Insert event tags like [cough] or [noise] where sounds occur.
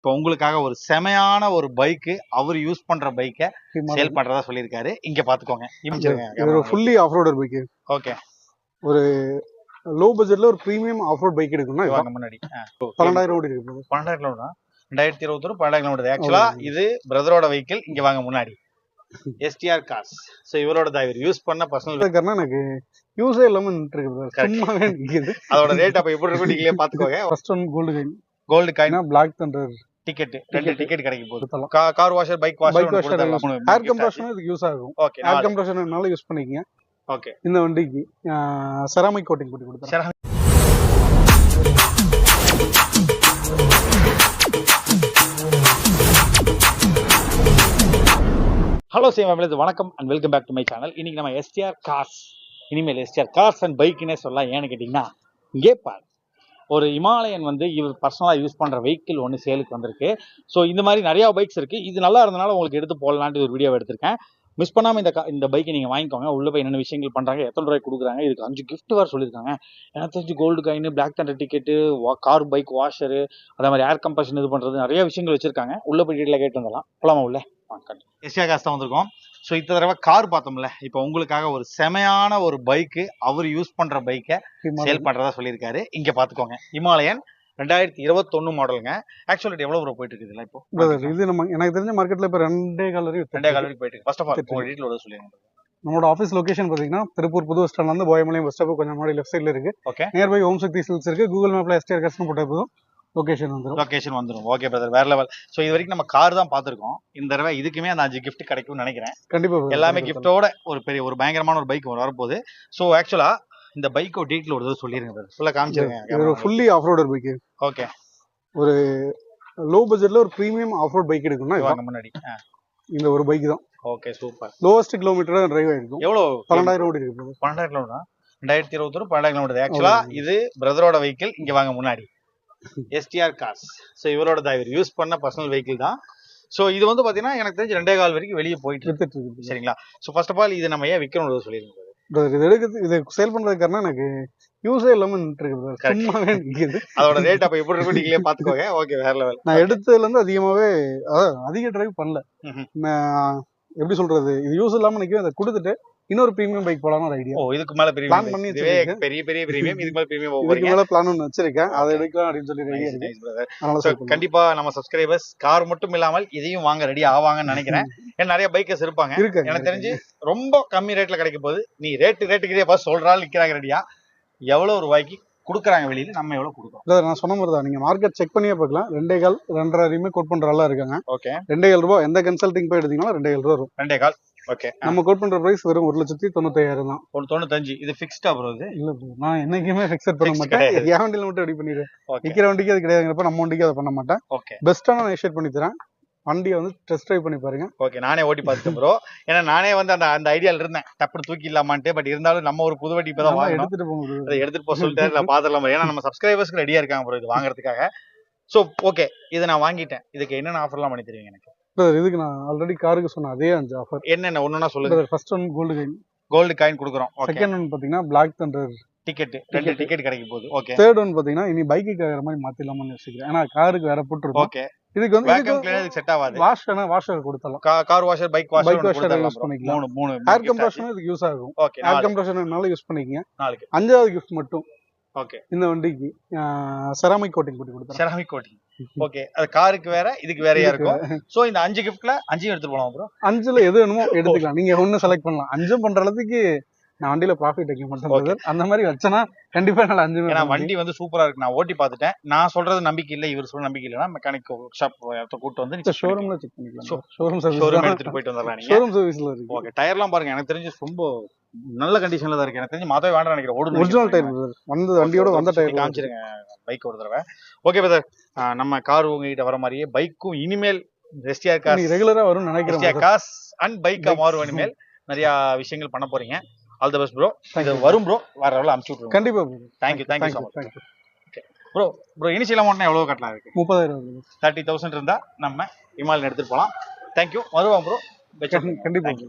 இப்போ உங்களுக்காக ஒரு செமையான ஒரு பைக்கு அவர் யூஸ் பண்ற பைக்கை சேல் பண்றதா சொல்லியிருக்காரு. இங்க பாத்துக்கோங்க. ஒரு fully off roader bike okay low பட்ஜெட்ல ஒரு பிரீமியம் ஆஃப் ரோட் பைக் எடுக்கணும்னா. வாங்க முன்னாடி. பன்னெண்டாயிரம் ஓடி இருக்கு பன்னெண்டாயிரம் கிலோமீட்டர்? ரெண்டாயிரத்தி இருபத்தி ஒரு பன்னெண்டாயிரம் கிலோமீட்டர். ஆக்சுவலா இது பிரதரோட வெஹிக்கிள் இங்க வாங்க முன்னாடி. எஸ்டிஆர் கார்ஸ் சோ இவரோட தான் இவர் யூஸ் பண்ண பர்சனல் இருக்காருன்னா எனக்கு யூஸே இல்லாம நின்று இருக்கு Correct. சும்மாவே நிக்குது. அதோட ரேட் அப்ப எப்படி இருக்கும் நீங்களே பாத்துக்கோங்க. First one gold coin gold coin black thunder ticket ரெண்டு டிக்கெட் கிடைக்க போகுது car washer bike bike washer washer air கம்ப்ரஷனும் இதுக்கு யூஸ் ஆகும். ஓகே ஏர் கம்ப்ரஷன்னால யூஸ் பண்ணிக்கங்க. ஓகே இந்த வண்டிக்கு செராமிக் கோட்டிங் போட்டு கொடுத்துறேன். ஹலோ சேம் ஃபேமிலி வணக்கம் and welcome back to my channel இன்னைக்கு நம்ம எஸ்டிஆர் கார்ஸ் இனிமேல் எஸ்டிஆர் கார்ஸ் அண்ட் பைக்குன்னே சொல்லலாம். ஏன்னு கேட்டிங்கன்னா இங்கே பாரு ஒரு இமாலயன் வந்து இவர் பர்சனலாக யூஸ் பண்ணுற வெஹிக்கிள் ஒன்று சேலுக்கு வந்திருக்கு. ஸோ இந்த மாதிரி நிறையா பைக்ஸ் இருக்குது இது நல்லா இருந்தனால உங்களுக்கு எடுத்து போடலான்ட்டு ஒரு வீடியோ எடுத்திருக்கேன். மிஸ் பண்ணாமல் இந்த இந்த பைக்கை நீங்கள் வாங்கிக்கோங்க. உள்ளே போய் என்னென்ன விஷயங்கள் பண்ணுறாங்க எத்தனை ரூபாய் கொடுக்குறாங்க இதுக்கு அஞ்சு கிஃப்ட் வேறு சொல்லியிருக்காங்க. எனக்கு தெரிஞ்சு gold coin black thunder ticket car bike washer அதே மாதிரி ஏர் கம்பஷன் இது பண்ணுறது நிறைய விஷயங்கள் வச்சுருக்காங்க. உள்ளே போய் டீட்டெயிலாக கேட்டு வந்துடலாம். போலாமா உள்ளே? எஸ்டிஆர் காசு தான் வந்திருக்கோம். ஸோ இந்த தடவை கார் பார்த்தோம்ல இப்போ உங்களுக்காக ஒரு செமையான ஒரு பைக்கு அவர் யூஸ் பண்ற பைக்கை சேல் பண்றதா சொல்லியிருக்காரு. இங்க பாத்துக்கோங்க இமாலயன் ரெண்டாயிரத்தி இருபத்தொன்னு மாடலுங்க ஆக்சுவலி எவ்வளவு ரூபா போயிட்டு இருக்குதுல்ல இப்போ? இது நம்ம எனக்கு தெரிஞ்ச மார்க்கெட்ல இப்ப ரெண்டே கால் வரைக்கும் ரெண்டே கால் வரைக்கும் போயிட்டு ஃபர்ஸ்ட் ஆஃப் ஆல் உங்க டீட்டெயில் வந்து சொல்லுங்க நம்மளோட ஆஃபீஸ் லொகேஷன் பாத்தீங்கன்னா திருப்பூர் புது பஸ் ஸ்டாண்ட்ல இருந்து போயமலையும் பஸ் ஸ்டாப் கொஞ்சம் முன்னாடி லெஃப்ட் சைடுல இருக்கு. Okay nearby Om Sakthi Silks இருக்கு. கூகுள் மேப்ல எஸ்டிஆர் கஸ்டம் போட்ட போதும். லொகேஷன் வந்துரும். லொகேஷன் வந்துடும் ஓகே பிரதர் வேற லெவல் ஸோ இது வரைக்கும் நம்ம கார் தான் பார்த்துருக்கோம். இந்த தடவை இதுக்குமே அந்த அஞ்சு gift கிடைக்கும்னு நினைக்கிறேன். கண்டிப்பா brother. எல்லாமே கிஃப்டோட ஒரு பெரிய ஒரு பயங்கரமான ஒரு பைக் வரப்போகுது. ஸோ ஆக்சுவலா இந்த பைக்கோ டீட்டெயில் ஒரு தடவை சொல்லிருங்க பிரதர் ஃபுல்லாக இது ஒரு காமிச்சிருங்க fully off roader bike okay low பட்ஜெட்ல ஒரு பிரீமியம் ஆஃப் ரோட் பைக் எடுக்கணும்னா முன்னாடி. இந்த ஒரு பைக் தான். Okay super lowest kilometre drive ஆயிருக்கும். எவ்வளோ? பன்னெண்டாயிரம் ஓடி இருக்கு. பன்னெண்டாயிரம் கிலோமீட்டர்? ரெண்டாயிரத்தி இருபத்தொரு பன்னெண்டாயிரம் கிலோமீட்டர். ஆக்சுவலா இது பிரதரோட வெஹிக்கிள் இங்க வாங்க முன்னாடி. எஸ்டிஆர் கார்ஸ் ஸோ இவரோட தான் இவர் யூஸ் பண்ண பர்சனல் வெஹிக்கிள் தான். ஸோ இது வந்து பாத்தீங்கன்னா எனக்கு தெரிஞ்சு ரெண்டே கால் வரைக்கும் வெளியே போயிட்டு இருக்கு. எடுத்துட்டு இருக்கு. சரிங்களா? ஸோ ஃபர்ஸ்ட் ஆஃப் ஆல் இது நம்ம ஏன் சொல்லிருங்க brother. இது எடுக்கிறது இது சேல் பண்றதுக்கு காரணம் எனக்கு யூஸே இல்லாம நின்று இருக்கு brother. Correct. சும்மாவே நிக்குது. அதோட ரேட் அப்ப எப்படி இருக்கும் நீங்களே பாத்துக்கோங்க. ஓகே வேற லெவல் நான் எடுத்ததுல இருந்து அதிகமாவே அதாவது அதிக டிரைவ் பண்ணல. எப்படி சொல்றது இது யூஸ் இல்லாம நிக்கும் அதை கொடுத்துட்டு இன்னொரு பிரீமியம் பைக் போலாம்னு ஒரு ஐடியா ஓ இதுக்கு மேல பிரீமியம் பண்ணி இதுவே வச்சிருக்கேன். பெரிய பெரிய பிரீமியம் [laughs] இதுக்கு மேல பிரீமியம் இதுக்கு மேல பிளான் ஒன்று வச்சிருக்கேன். அதை எடுக்கலாம் அப்படின்னு சொல்லி Nice, இருக்கு. கண்டிப்பா நம்ம சப்ஸ்கிரைபர்ஸ் கார் மட்டும் இல்லாமல் இதையும் வாங்க ரெடி ஆவாங்கன்னு நினைக்கிறேன். [laughs] ஏன்னா நிறைய பைக்கர்ஸ் இருப்பாங்க. இருக்கு எனக்கு தெரிஞ்சு ரொம்ப கம்மி ரேட்ல கிடைக்கும் போது நீ ரேட்டு ரேட்டுக்கு ஃபர்ஸ்ட் சொல்றாள் நிக்கிறாங்க ரெடியா எவ்வளவு ரூபாய்க்கு கொடுக்குறாங்க வெளியில நம்ம எவ்வளவு கொடுக்குறோம்? இல்ல நான் சொன்ன மாதிரி தான் நீங்க மார்க்கெட் செக் பண்ணியே பார்க்கலாம். ரெண்டே கால் ரெண்டரை வரையுமே கோட் பண்ற இருக்காங்க. ஓகே ரெண்டே கால் ரூபாய் எந்த கன்சல்டிங் போய் எடுத்தீங்கன்னா ரெண்டே கால் ரூபா வரும். ரெண்டே கால். ஓகே நம்ம கோட் பண்ற பிரைஸ் வெறும் ஒரு லட்சத்தி தொண்ணூத்தாயிரம் தான். ஒரு தொண்ணூத்தஞ்சு. இது ஃபிக்ஸ்டா ப்ரோ இது? இல்ல bro, நான் என்னைக்குமே ஃபிக்ஸட் பண்ண மாட்டேன். என் வண்டியில மட்டும் ரெடி பண்ணிடுறேன் ஓகே விற்கிற வண்டிக்கு அது கிடையாதுங்கிறப்ப நம்ம வண்டிக்கு அதை பண்ண மாட்டேன். ஓகே பெஸ்ட்டான நான் ஷேர் பண்ணி தரேன். வண்டியை வந்து டெஸ்ட் ட்ரைவ் பண்ணி பாருங்க. ஓகே நானே ஓட்டி பார்த்துட்டேன் ப்ரோ ஏன்னா நானே வந்து அந்த அந்த ஐடியால இருந்தேன். டப்புனு தூக்கி இல்லாமான்ட்டு பட் இருந்தாலும் நம்ம ஒரு புது வண்டி இப்பதான் எடுத்துட்டு போங்க அதை எடுத்துட்டு போக சொல்லிட்டு நான் பாத்துடலாம் ஏன்னா நம்ம சப்ஸ்கிரைபர்ஸ்க்கு ரெடியா இருக்காங்க ப்ரோ இது வாங்குறதுக்காக. சோ ஓகே இதை நான் வாங்கிட்டேன். இதுக்கு என்னென்ன ஆஃபர்லாம் பண்ணி தருவீங்க எனக்கு? Brother, இதுக்கு நான் ஆல்ரெடி காருக்கு சொன்ன அதே அஞ்சு ஆஃபர் என்னென்ன ஒண்ணுனா சொல்லுங்க. First one gold coin gold coin கொடுக்குறோம். செகண்ட் ஒன் பாத்தீங்கன்னா பிளாக் தண்டர் டிக்கெட் ரெண்டு டிக்கெட் கிடைக்க போகுது ஓகே தேர்ட் ஒன் பாத்தீங்கன்னா இனி பைக்கு வேற மாதிரி மாத்திடலாம்னு யோசிக்கிறேன். ஏன்னா காருக்கு வேற போட்டுருக்கோம். ஓகே இதுக்கு வந்து வேக்கம் கிளீனர் செட் ஆகாது. வாஷ் வேணா washer கொடுத்தலாம் car washer bike washer Bike washer use பண்ணிக்கலாம். மூணு மூணு ஏர் கம்ப்ரஷனும் இதுக்கு யூஸ் ஆகும். ஓகே ஏர் கம்ப்ரஷனால யூஸ் பண்ணிக்கங்க. நாளைக்கு அஞ்சாவது கிஃப்ட் மட்டும். ஓகே. இந்த வண்டிக்கு செராமிக் கோட்டிங் போட்டு கொடுத்துறேன். Ceramic coating okay. அது காருக்கு வேற இதுக்கு வேறையா இருக்கும். சோ இந்த அஞ்சு கிஃப்ட்ல அஞ்சையும் எடுத்துட்டு போலாம் ப்ரோ அஞ்சுல எது வேணுமோ எடுத்துக்கலாம். நீங்க ஒண்ணு செலக்ட் பண்ணலாம். அஞ்சும் பண்ற அளவுக்கு நான் வண்டியில ப்ராஃபிட் வைக்க மாட்டேன். அந்த மாதிரி வச்சனா கண்டிப்பா என்னால அஞ்சு ஏன்னா வண்டி வந்து சூப்பரா இருக்கு. நான் ஓட்டி பார்த்துட்டேன். நான் சொல்றது நம்பிக்கை இல்ல இவர் சொல்ற நம்பிக்கை இல்லைன்னா மெக்கானிக் ஷாப் கூட்டு வந்து ஷோரூம்ல செக் பண்ணிக்கலாம். ஷோரூம் ஷோரூம் எடுத்துட்டு போயிட்டு வந்துடலாம் ஷோரூம் சர்வீஸ்ல இருக்கு. ஓகே டயர்லாம் பாருங்க. எனக்கு தெரிஞ்சு ரொம்ப நல்ல கண்டிஷன்ல தான் இருக்கு. எனக்கு தெரிஞ்சு மாத்தவே வேண்டாம் நினைக்கிறேன். ஒரிஜினல் டயர் வந்த வண்டியோட வந்த டயர் காமிச்சிருங்க. பைக் ஒரு தடவை. ஓகே பிரதர் நம்ம கார் உங்ககிட்ட வர மாதிரியே பைக்கும் இனிமேல் கார் நீ ரெகுலரா வரும்னு நினைக்கிறேன் கார்ஸ் அண்ட் பைக்கா மாறும் இனிமேல். நிறைய விஷயங்கள் பண்ண போறீங்க. ஆல் தி பெஸ்ட் ப்ரோ இது வரும் ப்ரோ வர எவ்வளோ அமுச்சு விட்டுருங்க. கண்டிப்பா thank you thank you so much bro bro initial amount எவ்வளோ கட்டலாம் இருக்கு? முப்பதாயிரம் தேர்ட்டி தௌசண்ட் இருந்தா நம்ம இமாலயன் எடுத்துட்டு போகலாம் தேங்க்யூ வருவோம் ப்ரோ கண்டிப்பா தேங்க்யூ